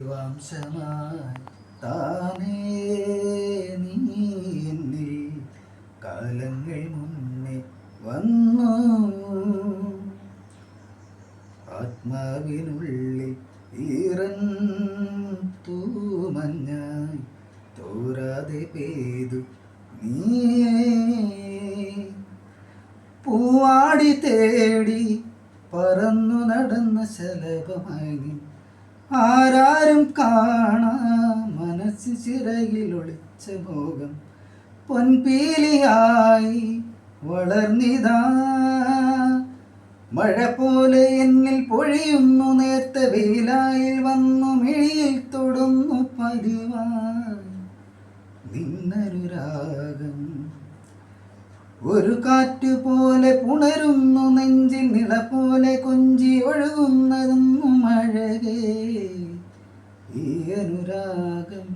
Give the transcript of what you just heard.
വംശമായി താനേ നീ എന്നിൽ കാലങ്ങൾ മുന്നേ വന്നു. ആത്മാവിനുള്ളിൽ ഈറൻ തൂമഞ്ഞായി തോരാതെ പെയ്തു നീ പൂവാടി തേടി പറന്നു നടന്ന ശലഭമായി ആരാരും കാണാ മനസ്സ് ചിറകിൽ ഒളിച്ച പൊൻപീലിയായി വളർന്നിതാ. മഴ പോലെ എന്നിൽ പൊഴിയുന്നു നേർത്ത വെയിലായിൽ വന്നു മിഴിയിൽ തൊടുന്നു പതിവായി. നിന്നൊരുരാഗം ഒരു കാറ്റ് പോലെ പുണരുന്നു നെഞ്ചിൽ നിള പോലെ കൊഞ്ചി ഒഴുകുന്നതെന്നു ഈ അനുരാഗം.